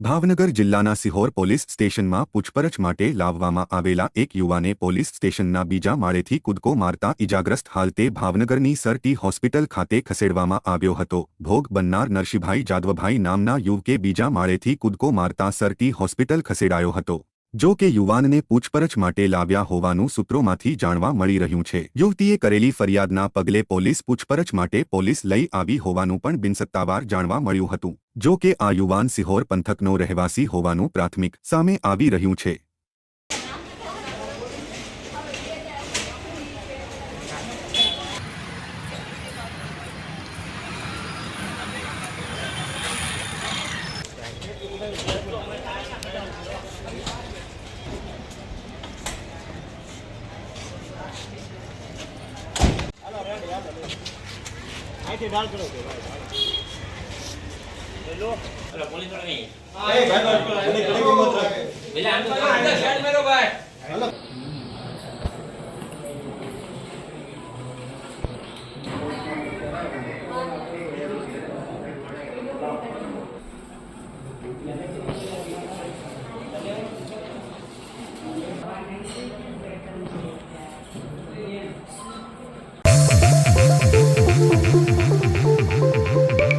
ભાવનગર જિલ્લાના સિહોર પોલીસ સ્ટેશનમાં પૂછપરછ માટે લાવવામાં આવેલા એક યુવાને પોલીસ સ્ટેશનના બીજા માળેથી કૂદકો મારતા ઇજાગ્રસ્ત હાલતે ભાવનગરની સરટી હોસ્પિટલ ખાતે ખસેડવામાં આવ્યો હતો. ભોગ બનનાર નરસિંહભાઈ જાદવભાઈ નામના યુવકે બીજા માળેથી કૂદકો મારતા સરટી હોસ્પિટલ ખસેડાયો હતો. જો કે યુવાનને પૂછપરછ માટે લાવ્યા હોવાનું સૂત્રોમાંથી જાણવા મળી રહ્યું છે. યુવતીએ કરેલી ફરિયાદના પગલે પોલીસ પૂછપરછ માટે પોલીસ લઈ આવી હોવાનું પણ બિનસત્તાવાર જાણવા મળ્યું હતું. જો કે આ યુવાન સિહોર પંથકનો રહેવાસી હોવાનું પ્રાથમિક સામે આવી રહ્યું છે. પેલો પેલો પોલીસ વાળો નહીં. હા એ ભાઈ ઘણી ઘણી કિંમત રાખે પેલા આમ તો અંદર શેડ મેરો ભાઈ. હલો.